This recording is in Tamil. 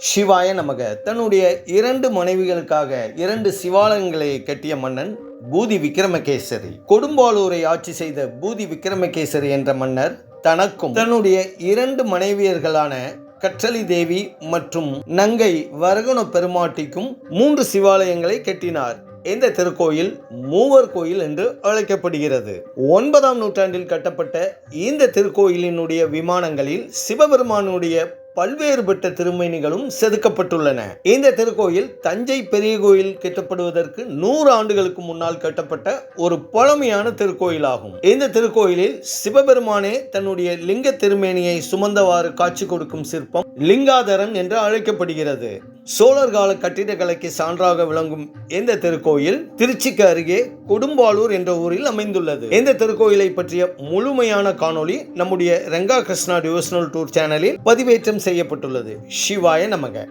சிவாய நமக. தன்னுடைய இரண்டு மனைவிகளுக்காக இரண்டு சிவாலயங்களை கட்டிய மன்னன் பூதி விக்ரமகேசரி கொடும்பாலூரை ஆட்சி செய்த பூதி விக்ரமகேசரி என்ற மன்னர் தனக்கும் தன்னுடைய இரண்டு மனைவியர்களான கற்றலி தேவி மற்றும் நங்கை வரகுண பெருமாட்டிக்கும் மூன்று சிவாலயங்களை கட்டினார். இந்த திருக்கோயில் மூவர் கோயில் என்று அழைக்கப்படுகிறது. ஒன்பதாம் நூற்றாண்டில் கட்டப்பட்ட இந்த திருக்கோயிலினுடைய விமானங்களில் சிவபெருமானுடைய பல்வேறுபட்ட திருமேனிகளும் செதுக்கப்பட்டுள்ளன. இந்த திருக்கோயில் தஞ்சை பெரிய கோயில் கட்டப்படுவதற்கு நூறு ஆண்டுகளுக்கு முன்னால் கட்டப்பட்ட ஒரு பழமையான திருக்கோயிலாகும். இந்த திருக்கோயிலில் சிவபெருமானே தன்னுடைய லிங்க திருமேனியை சுமந்தவாறு காட்சி கொடுக்கும் சிற்பம் லிங்காதரன் என்று அழைக்கப்படுகிறது. சோழர் கால கட்டிடக்கலைக்கு சான்றாக விளங்கும் இந்த திருக்கோயில் திருச்சிக்கு அருகே கொடும்பாலூர் என்ற ஊரில் அமைந்துள்ளது. இந்த திருக்கோயிலை பற்றிய முழுமையான காணொளி நம்முடைய ரெங்கா கிருஷ்ணா டிவோஷனல் டூர் சேனலில் பதிவேற்றம் செய்யப்பட்டுள்ளது. சிவாய நமக.